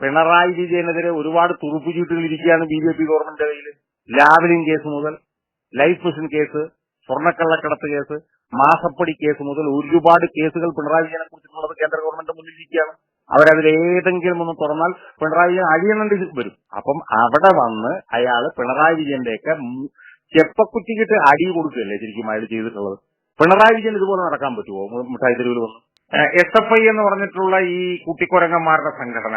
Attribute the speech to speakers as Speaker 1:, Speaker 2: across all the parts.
Speaker 1: പിണറായി വിജയനെതിരെ ഒരുപാട് തുറുപ്പ് ചീട്ടുകൾ ഇരിക്കുകയാണ് ബി ജെ പി ഗവൺമെന്റ് കയ്യിൽ ലാവലിൻ കേസ് മുതൽ ലൈഫ് മിഷൻ കേസ് സ്വർണക്കള്ളക്കടത്ത് കേസ് മാസപ്പടി കേസ് മുതൽ ഒരുപാട് കേസുകൾ പിണറായി വിജയനെ കുറിച്ചിട്ടുള്ളത് കേന്ദ്ര ഗവൺമെന്റ് മുന്നിൽ ഇരിക്കുകയാണ്. അവരതിൽ ഏതെങ്കിലും ഒന്ന് തുറന്നാൽ പിണറായി വിജയൻ അഴിയണേണ്ടി വരും. അപ്പം അവിടെ വന്ന് അയാൾ പിണറായി വിജയന്റെയൊക്കെ ചെപ്പക്കുറ്റിക്കിട്ട് അടി കൊടുക്കുകയല്ലേ ശരിക്കും അയാൾ ചെയ്തിട്ടുള്ളത്. പിണറായി വിജയൻ ഇതുപോലെ നടക്കാൻ പറ്റുമോ? മിഠായി തെരുവിൽ വന്ന്. എസ് എഫ് ഐ എന്ന് പറഞ്ഞിട്ടുള്ള ഈ കുട്ടിക്കുരങ്ങന്മാരുടെ സംഘടന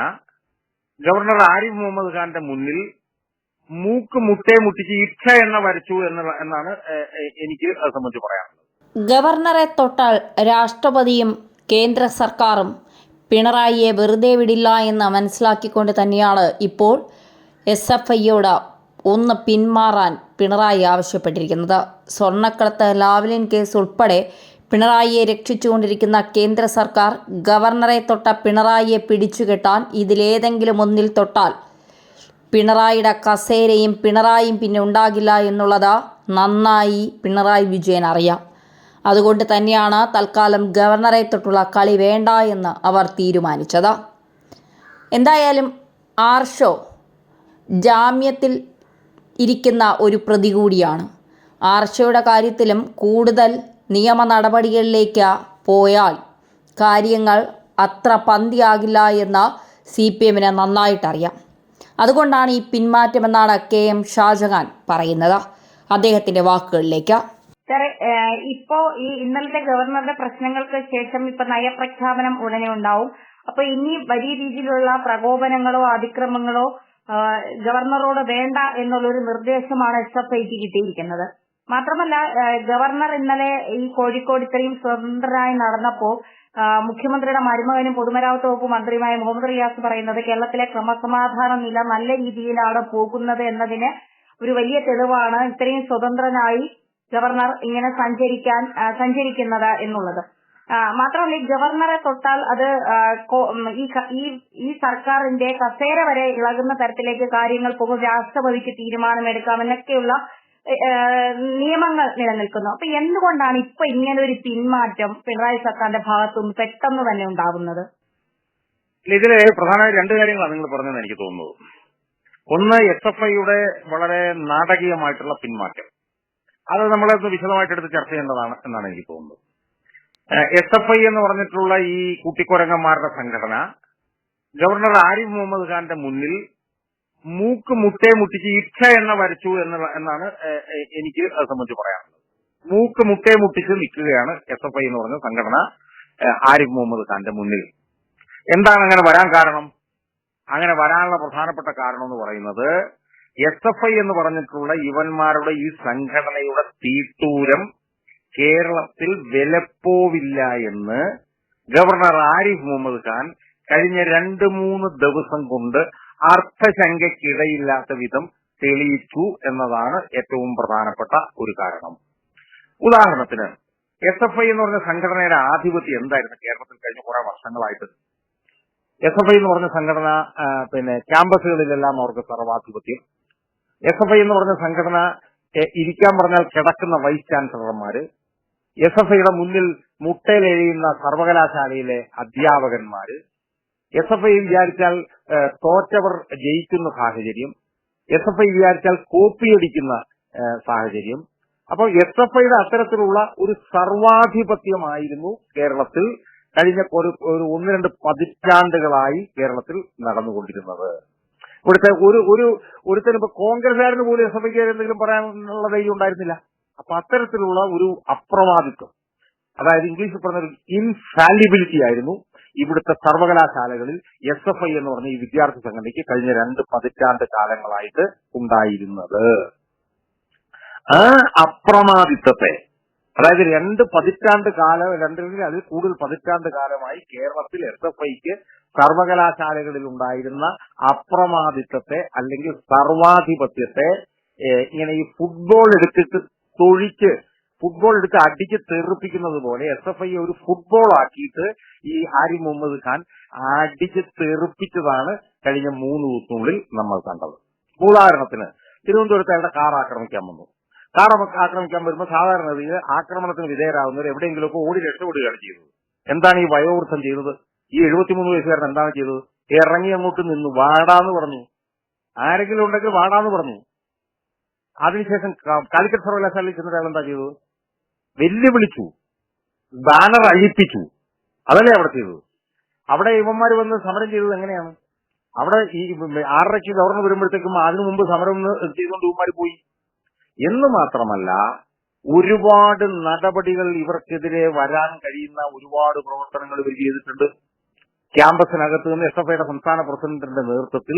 Speaker 1: ഗവർണർ ആരിഫ് മുഹമ്മദ് ഖാന്റെ മുന്നിൽ മൂക്ക് മുട്ടേ മുട്ടിച്ച് ഇച്ഛ എന്ന വരച്ചു എന്നുള്ള എന്നാണ് എനിക്ക് സംബന്ധിച്ച് പറയാനുള്ളത്.
Speaker 2: ഗവർണറെ തൊട്ടാൽ രാഷ്ട്രപതിയും കേന്ദ്ര സർക്കാരും പിണറായിയെ വെറുതെ വിടില്ല എന്ന് മനസ്സിലാക്കിക്കൊണ്ട് തന്നെയാണ് ഇപ്പോൾ എസ് എഫ് ഐയോട് ഒന്ന് പിന്മാറാൻ പിണറായി ആവശ്യപ്പെട്ടിരിക്കുന്നത്. സ്വർണക്കടത്ത് ലാവ്ലിൻ കേസ് ഉൾപ്പെടെ പിണറായിയെ രക്ഷിച്ചുകൊണ്ടിരിക്കുന്ന കേന്ദ്ര സർക്കാർ ഗവർണറെ തൊട്ട പിണറായിയെ പിടിച്ചുകെട്ടാൻ ഇതിലേതെങ്കിലും ഒന്നിൽ തൊട്ടാൽ പിണറായിയുടെ കസേരയും പിണറായിയും പിന്നെ ഉണ്ടാകില്ല എന്നുള്ളത് നന്നായി പിണറായി വിജയൻ അറിയാം. അതുകൊണ്ട് തന്നെയാണ് തൽക്കാലം ഗവർണറെ തൊട്ടുള്ള കളി വേണ്ട എന്ന് അവർ തീരുമാനിച്ചത്. എന്തായാലും ആർഷോ ജാമ്യത്തിൽ ഇരിക്കുന്ന ഒരു പ്രതി കൂടിയാണ്. ആർഷയുടെ കാര്യത്തിലും കൂടുതൽ നിയമ നടപടികളിലേക്ക് പോയാൽ കാര്യങ്ങൾ അത്ര പന്തിയാകില്ല എന്ന് സി പി എമ്മിന് നന്നായിട്ടറിയാം. അതുകൊണ്ടാണ് ഈ പിന്മാറ്റമെന്നാണ് കെ എം ഷാജഹാൻ പറയുന്നത്. അദ്ദേഹത്തിന്റെ വാക്കുകളിലേക്ക്.
Speaker 3: ഇപ്പോ ഈ ഇന്നലത്തെ ഗവർണറുടെ പ്രശ്നങ്ങൾക്ക് ശേഷം ഇപ്പൊ നയപ്രഖ്യാപനം ഉടനെ ഉണ്ടാവും. അപ്പൊ ഇനി വലിയ രീതിയിലുള്ള പ്രകോപനങ്ങളോ അതിക്രമങ്ങളോ ഗവർണറോട് വേണ്ട എന്നുള്ളൊരു നിർദ്ദേശമാണ് എസ് എഫ് ഐക്ക് കിട്ടിയിരിക്കുന്നത്. മാത്രമല്ല ഗവർണർ ഇന്നലെ ഈ കോഴിക്കോട് ഇത്രയും സ്വതന്ത്രരായി നടന്നപ്പോ ആഹ് മുഖ്യമന്ത്രിയുടെ മരുമകനും പൊതുമരാമത്ത് വകുപ്പ് മന്ത്രിയുമായ മുഹമ്മദ് റിയാസ് പറയുന്നത് കേരളത്തിലെ ക്രമസമാധാന നില നല്ല രീതിയിലാണ് പോകുന്നത് എന്നതിന് ഒരു വലിയ തെളിവാണ് ഇത്രയും സ്വതന്ത്രനായി ഗവർണർ ഇങ്ങനെ സഞ്ചരിക്കാൻ സഞ്ചരിക്കുന്നത് എന്നുള്ളത്. മാത്രമല്ല ഈ ഗവർണറെ തൊട്ടാൽ അത് ഈ ഈ സർക്കാരിന്റെ കസേര വരെ ഇളകുന്ന തരത്തിലേക്ക് കാര്യങ്ങൾ പോകും രാഷ്ട്രപതിക്ക് തീരുമാനമെടുക്കാമെന്നൊക്കെയുള്ള ഏ, ഏ, നിയമങ്ങൾ നിലനിൽക്കുന്നു. അപ്പൊ എന്തുകൊണ്ടാണ് ഇപ്പൊ ഇങ്ങനെ ഒരു പിന്മാറ്റം പിണറായി സർക്കാരിന്റെ ഭാഗത്തുനിന്ന് പെട്ടെന്ന് തന്നെ ഉണ്ടാവുന്നത്?
Speaker 1: ഇല്ല, ഇതിൽ പ്രധാനമായി രണ്ട് കാര്യങ്ങളാണ് നിങ്ങൾ പറഞ്ഞതെന്ന് എനിക്ക് തോന്നുന്നത്. ഒന്ന് എസ് എഫ് ഐയുടെ വളരെ നാടകീയമായിട്ടുള്ള പിന്മാറ്റം. അത് നമ്മളത് വിശദമായിട്ട് എടുത്ത് ചർച്ച ചെയ്യേണ്ടതാണ് എന്നാണ് എനിക്ക് തോന്നുന്നത്. എസ് എഫ് ഐ എന്ന് പറഞ്ഞിട്ടുള്ള ഈ കുട്ടിക്കൊരങ്ങന്മാരുടെ സംഘടന ഗവർണർ ആരിഫ് മുഹമ്മദ് ഖാന്റെ മുന്നിൽ മൂക്ക് മുട്ടേ മുട്ടിച്ച് ഇച്ഛ എന്ന വരച്ചു എന്നുള്ള എന്നാണ് എനിക്ക് അത് സംബന്ധിച്ച് പറയാനുള്ളത്. മൂക്ക് മുട്ടേ മുട്ടിച്ച് നിൽക്കുകയാണ് എസ് എഫ് ഐ എന്ന് പറഞ്ഞ സംഘടന ആരിഫ് മുഹമ്മദ് ഖാന്റെ മുന്നിൽ. എന്താണ് അങ്ങനെ വരാൻ കാരണം? അങ്ങനെ വരാനുള്ള പ്രധാനപ്പെട്ട കാരണം എന്ന് പറയുന്നത് എസ് എഫ് ഐ എന്ന് പറഞ്ഞിട്ടുള്ള യുവന്മാരുടെ ഈ സംഘടനയുടെ തീട്ടൂരം കേരളത്തിൽ വിലപ്പോവില്ല എന്ന് ഗവർണർ ആരിഫ് മുഹമ്മദ് ഖാൻ കഴിഞ്ഞ രണ്ട് മൂന്ന് ദിവസം കൊണ്ട് അർത്ഥശങ്കയ്ക്കിടയില്ലാത്ത വിധം തെളിയിച്ചു എന്നതാണ് ഏറ്റവും പ്രധാനപ്പെട്ട ഒരു കാരണം. ഉദാഹരണത്തിന് എസ് എഫ് ഐ എന്ന് പറഞ്ഞ സംഘടനയുടെ ആധിപത്യം എന്തായിരുന്നു കേരളത്തിൽ കഴിഞ്ഞ കുറെ വർഷങ്ങളായിട്ട്? എസ് എഫ് ഐ എന്ന് പറഞ്ഞ സംഘടന പിന്നെ ക്യാമ്പസുകളിലെല്ലാം അവർക്ക് സർവാധിപത്യം. എസ് എഫ് ഐ എന്ന് പറഞ്ഞ സംഘടന ഇരിക്കാൻ പറഞ്ഞാൽ കിടക്കുന്ന വൈസ് ചാൻസലർമാര്. എസ് എഫ് ഐയുടെ മുന്നിൽ മുട്ടയിലെഴിയുന്ന സർവകലാശാലയിലെ അധ്യാപകന്മാര്. എസ് എഫ് ഐ വിചാരിച്ചാൽ തോറ്റവർ ജയിക്കുന്ന സാഹചര്യം എസ് എഫ് ഐ വിചാരിച്ചാൽ കോപ്പിയടിക്കുന്ന സാഹചര്യം. അപ്പോൾ എസ് എഫ് ഐയുടെ അത്തരത്തിലുള്ള ഒരു സർവാധിപത്യമായിരുന്നു കേരളത്തിൽ കഴിഞ്ഞ ഒരു ഒരു ഒന്ന് രണ്ട് പതിറ്റാണ്ടുകളായി കേരളത്തിൽ നടന്നുകൊണ്ടിരുന്നത്. ഇവിടുത്തെ ഒരു ഒരു ഒരുത്തരം ഇപ്പൊ കോൺഗ്രസ്സുകാരന് പോലും എസ് എഫ് ഐക്ക് എന്തെങ്കിലും പറയാനുള്ള ധൈര്യം ഉണ്ടായിരുന്നില്ല. അപ്പൊ അത്തരത്തിലുള്ള ഒരു അപ്രമാദിത്വം അതായത് ഇംഗ്ലീഷിൽ പറഞ്ഞ ഒരു ഇൻഫാലിബിലിറ്റി ആയിരുന്നു. ഇവിടുത്തെ സർവകലാശാലകളിൽ എസ് എഫ് ഐ എന്ന് പറഞ്ഞ ഈ വിദ്യാർത്ഥി സംഘടനയ്ക്ക് കഴിഞ്ഞ രണ്ട് പതിറ്റാണ്ട് കാലങ്ങളായിട്ട് ഉണ്ടായിരുന്നത്. ആ അപ്രമാദിത്വത്തെ അതായത് രണ്ട് പതിറ്റാണ്ട് കാലം രണ്ടിൽ അതിൽ കൂടുതൽ പതിറ്റാണ്ട് കാലമായി കേരളത്തിൽ എസ് എഫ് ഐക്ക് സർവകലാശാലകളിൽ ഉണ്ടായിരുന്ന അപ്രമാദിത്വത്തെ അല്ലെങ്കിൽ സർവാധിപത്യത്തെ ഇങ്ങനെ ഈ ഫുട്ബോൾ എടുത്തിട്ട് തൊഴിച്ച് ഫുട്ബോൾ എടുത്ത് അടിച്ച് തെറിപ്പിക്കുന്നത് പോലെ എസ് എഫ് ഐ ഒരു ഫുട്ബോൾ ആക്കിയിട്ട് ഈ ഹാരി മുഹമ്മദ് ഖാൻ അടിച്ച് തെറിപ്പിച്ചതാണ് കഴിഞ്ഞ മൂന്ന് ദിവസത്തിനുള്ളിൽ നമ്മൾ കണ്ടത്. ഉദാഹരണത്തിന് തിരുവനന്തപുരത്ത് അയാളുടെ കാർ ആക്രമിക്കാൻ വന്നു. കാർ ആക്രമിക്കാൻ വരുമ്പോൾ സാധാരണ രീതിയിൽ ആക്രമണത്തിന് വിധേയരാകുന്നവർ എവിടെയെങ്കിലുമൊക്കെ ഓടി രക്ഷപ്പെടുകയാണ് ചെയ്തത്. എന്താണ് ഈ വയോവൃദ്ധം ചെയ്തത്? ഈ എഴുപത്തിമൂന്ന് വയസ്സുകാരൻ എന്താണ് ചെയ്തത്? ഇറങ്ങി അങ്ങോട്ട് നിന്ന് വാടാന്ന് പറഞ്ഞു. ആരെങ്കിലും ഉണ്ടെങ്കിൽ വാടാന്ന് പറഞ്ഞു. അതിനുശേഷം കാലിക്കറ്റ് സർവകലാശാലയിൽ ചെന്നിട്ട് അയാൾ എന്താ ചെയ്തത്? വെല്ലുവിളിച്ചു. ബാനർ അഴിപ്പിച്ചു. അതല്ലേ അവിടെ ചെയ്തത്? അവിടെ ഇവന്മാർ വന്ന് സമരം ചെയ്തത് എങ്ങനെയാണ്? അവിടെ ഈ ആറരയ്ക്ക് ഗവർണർ വരുമ്പോഴത്തേക്കും അതിനു മുമ്പ് സമരം ചെയ്തുകൊണ്ട് ഇവന്മാർ പോയി. എന്ന് മാത്രമല്ല ഒരുപാട് നടപടികൾ ഇവർക്കെതിരെ വരാൻ കഴിയുന്ന ഒരുപാട് പ്രവർത്തനങ്ങൾ ഇവർ ചെയ്തിട്ടുണ്ട്. ക്യാമ്പസിനകത്ത് നിന്ന് എസ് എഫ് ഐയുടെ സംസ്ഥാന പ്രസിഡന്റിന്റെ നേതൃത്വത്തിൽ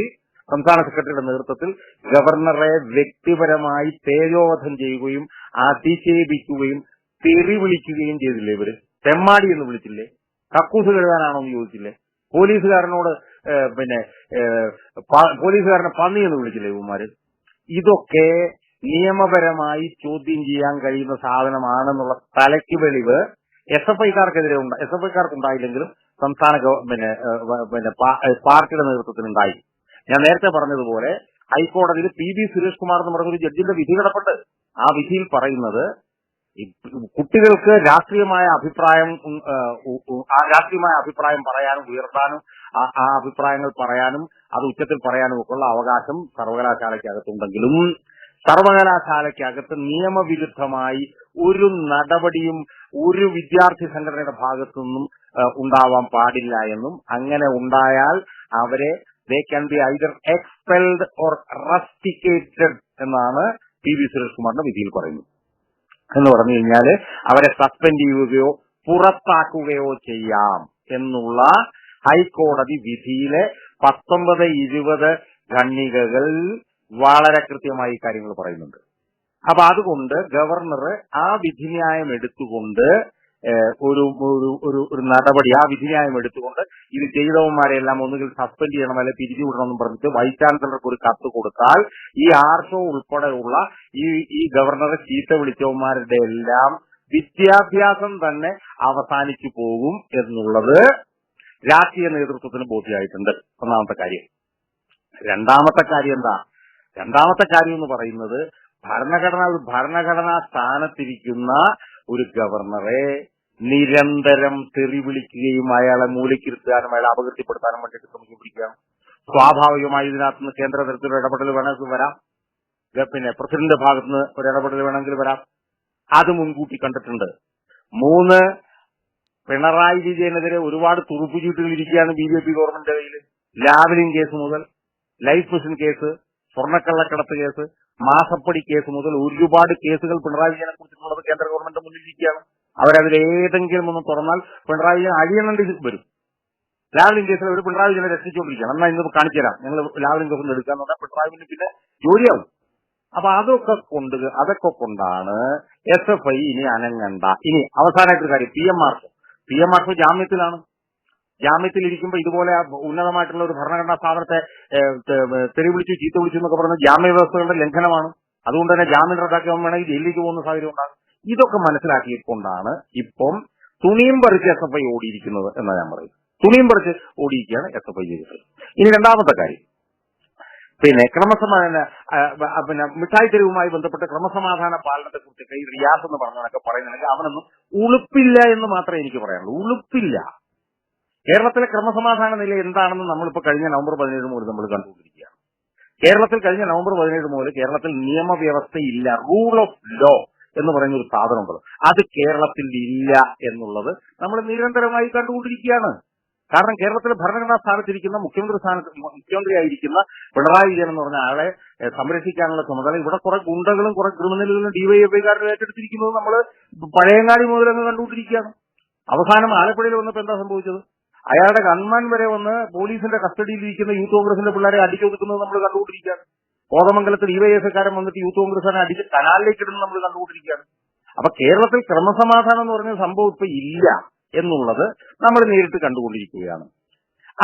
Speaker 1: സംസ്ഥാന സെക്രട്ടറിയുടെ നേതൃത്വത്തിൽ ഗവർണറെ വ്യക്തിപരമായി തേജോവധം ചെയ്യുകയും അധിക്ഷേപിക്കുകയും തെറി വിളിക്കുകയും ചെയ്തില്ലേ ഇവർ? തെമ്മാടി എന്ന് വിളിച്ചില്ലേ? കക്കൂസ് കഴുകാനാണോ എന്ന് ചോദിച്ചില്ലേ? പോലീസുകാരനോട് പിന്നെ പോലീസുകാരനെ പന്നി എന്ന് വിളിച്ചില്ലേ ഇവന്മാര്? ഇതൊക്കെ നിയമപരമായി ചോദ്യം ചെയ്യാൻ കഴിയുന്ന സാധനമാണെന്നുള്ള തലയ്ക്ക് വെളിവ് എസ് എഫ് ഐക്കാർക്കെതിരെ എസ് എഫ് ഐക്കാർക്ക് ഉണ്ടായില്ലെങ്കിലും സംസ്ഥാന പിന്നെ പിന്നെ പാർട്ടിയുടെ നേതൃത്വത്തിൽ ഉണ്ടായി ഞാൻ നേരത്തെ പറഞ്ഞതുപോലെ ഹൈക്കോടതിയിൽ പി ബി സുരേഷ് കുമാർ എന്ന് പറഞ്ഞൊരു ജഡ്ജിന്റെ വിധി കിടപ്പുണ്ട് ആ വിധിയിൽ പറയുന്നത് കുട്ടികൾക്ക് രാഷ്ട്രീയമായ അഭിപ്രായം രാഷ്ട്രീയമായ അഭിപ്രായം പറയാനും ഉയർത്താനും ആ- അഭിപ്രായങ്ങൾ പറയാനും അത് ഉച്ചത്തിൽ പറയാനും ഉള്ള അവകാശം സർവകലാശാലയ്ക്കകത്തുണ്ടെങ്കിലും സർവകലാശാലയ്ക്കകത്ത് നിയമവിരുദ്ധമായി ഒരു നടപടിയും ഒരു വിദ്യാർത്ഥി സംഘടനയുടെ ഭാഗത്തു നിന്നും ഉണ്ടാവാൻ പാടില്ല എന്നും അങ്ങനെ ഉണ്ടായാൽ അവരെ they can be either expelled or rusticated എന്നാണ് പി വി സുരേഷ് കുമാറിന്റെ വിധിയിൽ പറയുന്നത്. എന്ന് പറഞ്ഞു കഴിഞ്ഞാൽ അവരെ സസ്പെൻഡ് ചെയ്യുകയോ പുറത്താക്കുകയോ ചെയ്യാം എന്നുള്ള ഹൈക്കോടതി വിധിയിലെ പത്തൊമ്പത് ഇരുപത് ഖണ്ഡികകൾ വളരെ കൃത്യമായി കാര്യങ്ങൾ പറയുന്നുണ്ട്. അപ്പൊ അതുകൊണ്ട് ഗവർണർ ആ വിധിന്യായം എടുത്തുകൊണ്ട് ഒരു ഒരു ഒരു നടപടി ആ വിധിന്യായം എടുത്തുകൊണ്ട് ഇത് ചെയ്തവന്മാരെല്ലാം ഒന്നുകിൽ സസ്പെൻഡ് ചെയ്യണം അല്ലെങ്കിൽ പിരിച്ചുവിടണമെന്നും പറഞ്ഞിട്ട് വൈസ് ചാൻസലർക്ക് ഒരു കത്ത് കൊടുത്താൽ ഈ ആർഷോ ഉൾപ്പെടെയുള്ള ഈ ഈ ഗവർണറെ ചീത്ത വിളിച്ചവന്മാരുടെ എല്ലാം വിദ്യാഭ്യാസം തന്നെ അവസാനിച്ചു പോകും എന്നുള്ളത് രാഷ്ട്രീയ നേതൃത്വത്തിന് ബോധ്യമായിട്ടുണ്ട്. ഒന്നാമത്തെ കാര്യം. രണ്ടാമത്തെ കാര്യം എന്താ? രണ്ടാമത്തെ കാര്യം എന്ന് പറയുന്നത് ഭരണഘടന ഒരു ഭരണഘടനാ സ്ഥാനത്തിരിക്കുന്ന ഒരു ഗവർണറെ നിരന്തരം തെറി വിളിക്കുകയും അയാളെ മൂലക്കിരുത്താനും അയാളെ അപകീർത്തിപ്പെടുത്താനും വേണ്ടിയിട്ട് ശ്രമിച്ചുകൊണ്ടിരിക്കുകയാണ് സ്വാഭാവികമായി ഇതിനകത്ത് നിന്ന് കേന്ദ്ര തരത്തിലുള്ള ഇടപെടൽ വേണമെങ്കിൽ വരാം. പിന്നെ പ്രസിഡന്റ് ഭാഗത്ത് നിന്ന് ഒരു ഇടപെടൽ വേണമെങ്കിൽ വരാം. അത് മുൻകൂട്ടി കണ്ടിട്ടുണ്ട്. മൂന്ന് പിണറായി വിജയനെതിരെ ഒരുപാട് തുറുപ്പ് ചീട്ടുകൾ ഇരിക്കുകയാണ് ബി ജെ പി ഗവൺമെന്റിന്റെ കയ്യിൽ ലാവലിംഗ് കേസ് മുതൽ ലൈഫ് മിഷൻ കേസ് സ്വർണക്കള്ളക്കടത്ത് കേസ് മാസപ്പടി കേസ് മുതൽ ഒരുപാട് കേസുകൾ പിണറായി വിജയനെ കുറിച്ചിട്ടുള്ളത് കേന്ദ്ര ഗവൺമെന്റ് മുന്നിലിരിക്കുകയാണ്. അവരതിൽ ഏതെങ്കിലും ഒന്ന് തുറന്നാൽ പിണറായി വിജയൻ അഴിയണേണ്ടി വരും. ലാവലിംഗ് കേസിൽ അവർ പിണറായി വിജയനെ രക്ഷിച്ചുകൊണ്ടിരിക്കുകയാണ്. എന്നാൽ ഇന്ന് കാണിച്ചു തരാം. ഞങ്ങൾ ലാവലിംഗ് കേസ് ഒന്ന് എടുക്കാന്ന് പറഞ്ഞാൽ പിണറായി വിജയൻ പിന്നെ ജോലിയാവും. അപ്പൊ അതൊക്കെ കൊണ്ട് അതൊക്കെ കൊണ്ടാണ് എസ് എഫ് ഐ ഇനി അനങ്ങണ്ട. ഇനി അവസാനമായിട്ടൊരു കാര്യം. പി എം മാർക്ക്. പി എം മാർക്ക് ജാമ്യത്തിലാണ്. ജാമ്യത്തിൽ ഇരിക്കുമ്പോൾ ഇതുപോലെ ഉന്നതമായിട്ടുള്ള ഒരു ഭരണഘടനാ സ്ഥാപനത്തെ തെറി വിളിച്ചു ചീത്ത വിളിച്ചു എന്നൊക്കെ പറഞ്ഞ ജാമ്യ വ്യവസ്ഥകളുടെ ലംഘനമാണ്. അതുകൊണ്ട് തന്നെ ജാമ്യം റദ്ദാക്കി വേണമെങ്കിൽ ജയിലിലേക്ക് പോകുന്ന സാഹചര്യം ഉണ്ടാകും. ഇതൊക്കെ മനസ്സിലാക്കിക്കൊണ്ടാണ് ഇപ്പം തുണിയും പറിച്ച് എസ് എഫ് ഐ ഓടിയിരിക്കുന്നത് എന്നാണ് ഞാൻ പറയും തുണിയും പറിച്ച് ഓടിയിരിക്കുകയാണ് എസ് എഫ് ഐ ചെയ്തത് ഇനി രണ്ടാമത്തെ കാര്യം. പിന്നെ ക്രമസമാധാന പിന്നെ മിഠായി തെരുവുമായി ബന്ധപ്പെട്ട ക്രമസമാധാന പാലനത്തെ കുറിച്ചൊക്കെ കൈ റിയാസ് എന്ന് പറഞ്ഞതൊക്കെ പറയുന്നുണ്ടെങ്കിൽ അവനൊന്നും ഉളുപ്പില്ല എന്ന് മാത്രമേ എനിക്ക് പറയാനുള്ളൂ. ഉളുപ്പില്ല. കേരളത്തിലെ ക്രമസമാധാന നില എന്താണെന്ന് നമ്മളിപ്പോ കഴിഞ്ഞ നവംബർ പതിനേഴ് മുതൽ നമ്മൾ കണ്ടുകൊണ്ടിരിക്കുകയാണ്. കേരളത്തിൽ കഴിഞ്ഞ നവംബർ പതിനേഴ് മുതൽ കേരളത്തിൽ നിയമവ്യവസ്ഥയില്ല. Rule of law. എന്ന് പറയുന്ന ഒരു സാധനമുണ്ടല്ലോ. അത് കേരളത്തിൽ ഇല്ല എന്നുള്ളത് നമ്മൾ നിരന്തരമായി കണ്ടുകൊണ്ടിരിക്കുകയാണ്. കാരണം കേരളത്തിലെ ഭരണഘടനാ സ്ഥാനത്തിരിക്കുന്ന മുഖ്യമന്ത്രി സ്ഥാനത്ത് മുഖ്യമന്ത്രിയായിരിക്കുന്ന പിണറായി വിജയൻ എന്ന് പറഞ്ഞ ആളെ സംരക്ഷിക്കാനുള്ള ചുമതല ഇവിടെ കുറെ ഗുണ്ടകളും കുറെ ക്രിമിനലുകളും ഡിവൈഎഫ്ഐക്കാരും ഏറ്റെടുത്തിരിക്കുന്നത് നമ്മൾ പഴയങ്ങാടി അങ്ങ് കണ്ടുകൊണ്ടിരിക്കുകയാണ്. അവസാനം ആലപ്പുഴയിൽ വന്നപ്പോൾ എന്താ സംഭവിച്ചത്? അയാളുടെ ഗൺമാൻ വരെ വന്ന് പോലീസിന്റെ കസ്റ്റഡിയിൽ ഇരിക്കുന്ന യൂത്ത് കോൺഗ്രസിന്റെ പിള്ളേരെ അടിച്ചൊതുക്കുന്നത് നമ്മൾ കണ്ടുകൊണ്ടിരിക്കുകയാണ്. കോതമംഗലത്ത് ഡിവൈഎഫ്ഐക്കാരൻ വന്നിട്ട് യൂത്ത് കോൺഗ്രസിനെ അടിച്ച് കനാലിലേക്ക് ഇടുന്നത് നമ്മൾ കണ്ടുകൊണ്ടിരിക്കുകയാണ്. അപ്പൊ കേരളത്തിൽ ക്രമസമാധാനം എന്ന് പറഞ്ഞ സംഭവം ഇപ്പൊ ഇല്ല എന്നുള്ളത് നമ്മൾ നേരിട്ട് കണ്ടുകൊണ്ടിരിക്കുകയാണ്.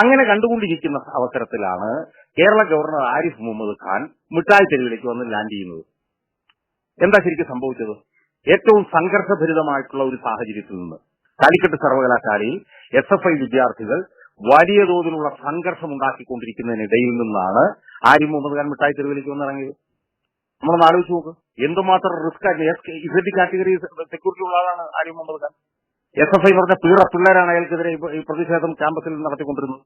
Speaker 1: അങ്ങനെ കണ്ടുകൊണ്ടിരിക്കുന്ന അവസരത്തിലാണ് കേരള ഗവർണർ ആരിഫ് മുഹമ്മദ് ഖാൻ മിഠായി തെരുവിലേക്ക് വന്ന് ലാൻഡ് ചെയ്യുന്നത്. എന്താ ശരിക്കും സംഭവിച്ചത്? ഏറ്റവും സംഘർഷഭരിതമായിട്ടുള്ള ഒരു സാഹചര്യത്തിൽ നിന്ന്. കാലിക്കറ്റ് സർവകലാശാലയിൽ എസ് എഫ് ഐ വിദ്യാർത്ഥികൾ വലിയ തോതിലുള്ള സംഘർഷം ഉണ്ടാക്കിക്കൊണ്ടിരിക്കുന്നതിനിടയിൽ നിന്നാണ് ആരിഫ് മുഹമ്മദ് ഖാൻ മിഠായി തെരുവിലേക്ക് വന്നിറങ്ങിയത് നമ്മളൊന്ന് ആലോചിച്ച് നോക്ക്. എന്തുമാത്രം റിസ്ക് ഇസഡ് കാറ്റഗറി സെക്യൂരിറ്റി ഉള്ള ആളാണ് Arif Muhammad Khan. S F I പറഞ്ഞ പീറ പിള്ളേരാണ് അയാൾക്കെതിരെ ഈ പ്രതിഷേധം ക്യാമ്പസിൽ നടത്തിക്കൊണ്ടിരുന്നത്.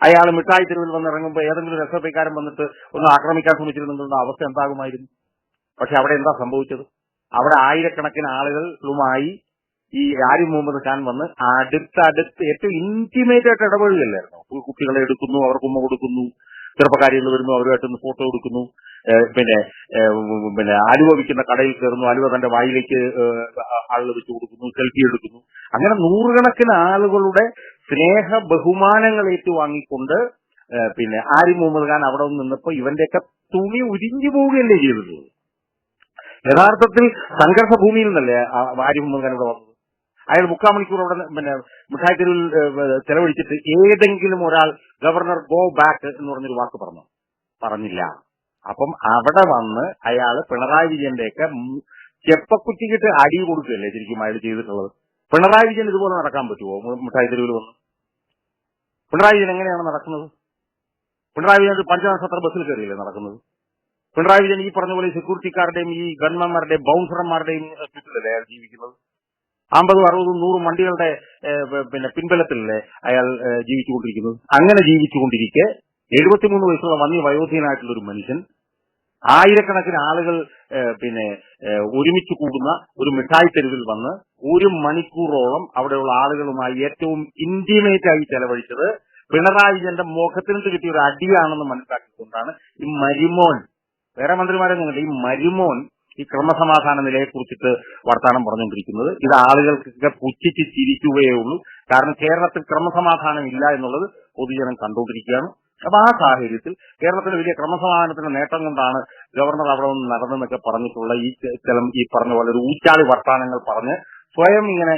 Speaker 1: അയാൾ മിഠായി തെരുവിൽ വന്നിറങ്ങുമ്പോൾ ഏതെങ്കിലും എസ് എഫ് ഐക്കാരൻ വന്നിട്ട് ഒന്ന് ആക്രമിക്കാൻ ശ്രമിച്ചിരുന്നെങ്കിൽ അവസ്ഥ എന്താകുമായിരുന്നു? പക്ഷെ അവിടെ എന്താ സംഭവിച്ചത്? അവിടെ ആയിരക്കണക്കിന് ആളുകളുമായി ഈ ആര്യം മുഹമ്മദ് ഖാൻ വന്ന് അടുത്തടുത്ത് ഏറ്റവും ഇന്റിമേറ്റ് ആയിട്ട് ഇടപെടുകയല്ലായിരുന്നു കുട്ടികളെ എടുക്കുന്നു അവർക്ക് ഉമ്മ കൊടുക്കുന്നു ചെറുപ്പക്കാരികൾ വരുന്നു അവരുമായിട്ടൊന്ന് ഫോട്ടോ എടുക്കുന്നു പിന്നെ പിന്നെ ആലുവ വിൽക്കുന്ന കടയിൽ കയറുന്നു ആലുവ തന്റെ വായിലേക്ക് ആളുകൾ വെച്ച് കൊടുക്കുന്നു സെൽഫി എടുക്കുന്നു. അങ്ങനെ നൂറുകണക്കിന് ആളുകളുടെ സ്നേഹ ബഹുമാനങ്ങൾ ഏറ്റുവാങ്ങിക്കൊണ്ട് പിന്നെ ആരിഫ് മുഹമ്മദ് ഖാൻ അവിടെ നിന്നപ്പോ ഇവന്റെയൊക്കെ തുണി ഉരിഞ്ഞു പോവുകയല്ലേ ചെയ്തത് യഥാർത്ഥത്തിൽ സംഘർഷ ഭൂമിയിൽ നിന്നല്ലേ ആ- ആരിഫ് മുഹമ്മദ് ഖാൻ ഇവിടെ വന്നത്? അയാൾ മുക്കാൽ മണിക്കൂർ അവിടെ പിന്നെ മിഠായി തെരുവിൽ ചെലവഴിച്ചിട്ട് ഏതെങ്കിലും ഒരാൾ ഗവർണർ ഗോ ബാക്ക് എന്ന് പറഞ്ഞൊരു വാക്ക് പറഞ്ഞു. പറഞ്ഞില്ല. അപ്പം അവിടെ വന്ന് അയാൾ പിണറായി വിജയന്റെയൊക്കെ ചെപ്പക്കുറ്റിക്കിട്ട് അടി കൊടുക്കുകയല്ലേ ശരിക്കും അയാൾ ചെയ്തിട്ടുള്ളത്? പിണറായി വിജയൻ ഇതുപോലെ നടക്കാൻ പറ്റുമോ മിഠായി തെരുവിൽ വന്ന്? പിണറായി വിജയൻ എങ്ങനെയാണ് നടക്കുന്നത്? പിണറായി വിജയൻ പഞ്ചനക്ഷത്ര ബസ്സിൽ കയറിയല്ലേ നടക്കുന്നത്? പിണറായി വിജയൻ ഈ പറഞ്ഞ പോലെ സെക്യൂരിറ്റിക്കാരുടെയും ഈ ഗൺമാന്മാരുടെയും ബൗൺസർമാരുടെയും ചുറ്റിലല്ലേ അയാൾ ജീവിക്കുന്നത്? അമ്പതും അറുപതും നൂറും വണ്ടികളുടെ പിന്നെ പിൻബലത്തിലല്ലേ അയാൾ ജീവിച്ചുകൊണ്ടിരിക്കുന്നത് അങ്ങനെ ജീവിച്ചുകൊണ്ടിരിക്കെ എഴുപത്തിമൂന്ന് വയസ്സുള്ള വന്യ വയോധികനായിട്ടുള്ള ഒരു മനുഷ്യൻ ആയിരക്കണക്കിന് ആളുകൾ പിന്നെ ഒരുമിച്ച് കൂടുന്ന ഒരു മിഠായി തെരുവിൽ വന്ന് ഒരു മണിക്കൂറോളം അവിടെയുള്ള ആളുകളുമായി ഏറ്റവും ഇന്റിമേറ്റ് ആയി ചെലവഴിച്ചത് പിണറായി വിജയന്റെ മുഖത്തിന് കിട്ടിയ ഒരു അടിയാണെന്ന് മനസ്സിലാക്കിക്കൊണ്ടാണ് ഈ മരിമോൻ. വേറെ മന്ത്രിമാരൊന്നും ഈ മരുമോൻ ഈ ക്രമസമാധാന നിലയെ കുറിച്ചിട്ട് വർത്തമാനം പറഞ്ഞുകൊണ്ടിരിക്കുന്നത്. ഇത് ആളുകൾക്കൊക്കെ പുച്ഛിച്ച് ചിരിക്കുകയേ ഉള്ളൂ. കാരണം കേരളത്തിൽ ക്രമസമാധാനം ഇല്ല എന്നുള്ളത് പൊതുജനം കണ്ടുകൊണ്ടിരിക്കുകയാണ്. അപ്പൊ ആ സാഹചര്യത്തിൽ കേരളത്തിൽ വലിയ ക്രമസമാധാനത്തിന്റെ നേട്ടം കൊണ്ടാണ് ഗവർണർ അവിടെ നിന്ന് നടന്നെന്നൊക്കെ പറഞ്ഞിട്ടുള്ള ഈ ചില ഈ പറഞ്ഞ പോലെ ഒരു ഊറ്റാളി വർത്തമാനങ്ങൾ പറഞ്ഞ് സ്വയം ഇങ്ങനെ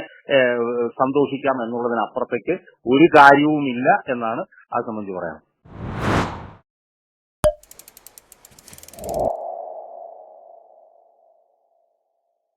Speaker 1: സന്തോഷിക്കാം എന്നുള്ളതിനപ്പുറത്തേക്ക് ഒരു കാര്യവുമില്ല എന്നാണ് ആ സംബന്ധിച്ച് പറയാൻ